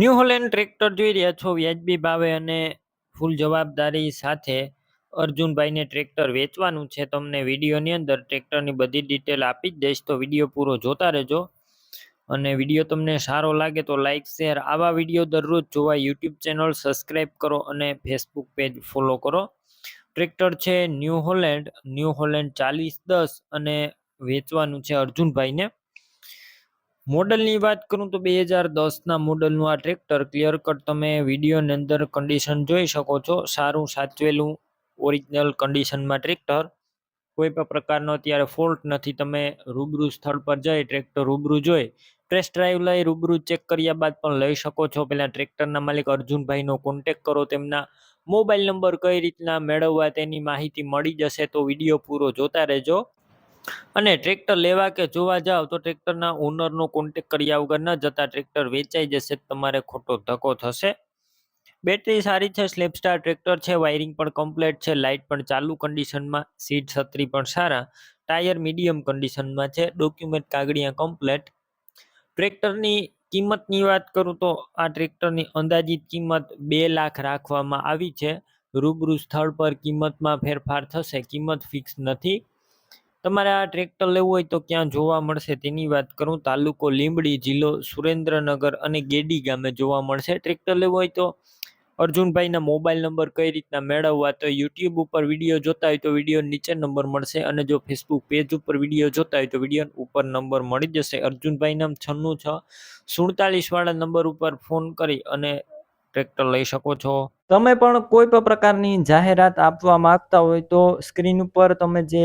New Holland tractor જોઈ રહ્યા છો વ્યાજબી ભાવે અને ફૂલ જવાબદારી સાથે અર્જુનભાઈને ટ્રેક્ટર વેચવાનું છે. તમને વિડીયોની અંદર ટ્રેક્ટરની બધી ડિટેલ આપી જ દઈશ, તો વીડિયો પૂરો જોતા રહેજો. અને વીડિયો તમને સારો લાગે તો લાઇક શેર આવા વીડિયો દરરોજ જોવા યુટ્યુબ ચેનલ સબસ્ક્રાઈબ કરો અને ફેસબુક પેજ ફોલો કરો. ટ્રેક્ટર છે ન્યૂ હોલેન્ડ ન્યૂ હોલેન્ડ ચાલીસ દસ અને વેચવાનું છે અર્જુનભાઈને. મોડલની વાત કરું તો બે હજાર દસના મોડલનું આ ટ્રેક્ટર ક્લિયર કટ તમે વિડીયોની અંદર કન્ડિશન જોઈ શકો છો. સારું સાચવેલું ઓરિજિનલ કન્ડિશનમાં ટ્રેક્ટર. કોઈ પણ પ્રકારનો અત્યારે ફોલ્ટ નથી. તમે રૂબરૂ સ્થળ પર જઈ ટ્રેક્ટર રૂબરૂ જોઈ ટેસ્ટ ડ્રાઈવ લઈ રૂબરૂ ચેક કર્યા બાદ પણ લઈ શકો છો. પહેલાં ટ્રેક્ટરના માલિક અર્જુનભાઈનો કોન્ટેક કરો, તેમના મોબાઈલ નંબર કઈ રીતના મેળવવા તેની માહિતી મળી જશે તો વીડિયો પૂરો જોતા રહેજો. અને ટ્રેક્ટર લેવા કે જોવા જાવ તો ટ્રેક્ટરના ઓનરનો કોન્ટેક કર્યા વગર ન જતા ટ્રેક્ટર વેચાઈ જશે, તમારે ખોટો ધક્કો થશે. બેટરી સારી છે સ્લેપસ્ટાર ટ્રેક્ટર છે વાયરિંગ પણ કમ્પ્લીટ છે લાઇટ પણ ચાલુ કન્ડિશનમાં સીટ છત્રી પણ સારા, ટાયર મીડિયમ કન્ડિશનમાં છે ડોક્યુમેન્ટ કાગળિયા કમ્પ્લેટ ટ્રેક્ટરની કિંમતની વાત કરું તો આ ટ્રેક્ટરની અંદાજિત કિંમત બે લાખ રાખવામાં આવી છે. રૂબરૂ સ્થળ પર કિંમતમાં ફેરફાર થશે, કિંમત ફિક્સ નથી. તમારે આ ટ્રેક્ટર લેવું હોય તો ક્યાં જોવા મળશે તેની વાત કરું? તાલુકો લીંબડી, જિલ્લો સુરેન્દ્રનગર અને ગેડી ગામે જોવા મળશે ટ્રેક્ટર લેવું હોય તો. અર્જુનભાઈના મોબાઈલ નંબર કઈ રીતના મેળવવા તો યુટ્યુબ ઉપર વીડિયો જોતા હોય તો વીડિયો નીચે નંબર મળશે અને જો ફેસબુક પેજ ઉપર વીડિયો જોતા હોય તો વીડિયો ઉપર નંબર મળી જશે. અર્જુનભાઈના છન્નું છ. સુડતાલીસ વાળા નંબર ઉપર ફોન કરી અને ટ્રેક્ટર લઈ શકો છો. તમે પણ કોઈ પણ પ્રકારની જાહેરાત આપવા માંગતા હોય તો સ્ક્રીન ઉપર તમે જે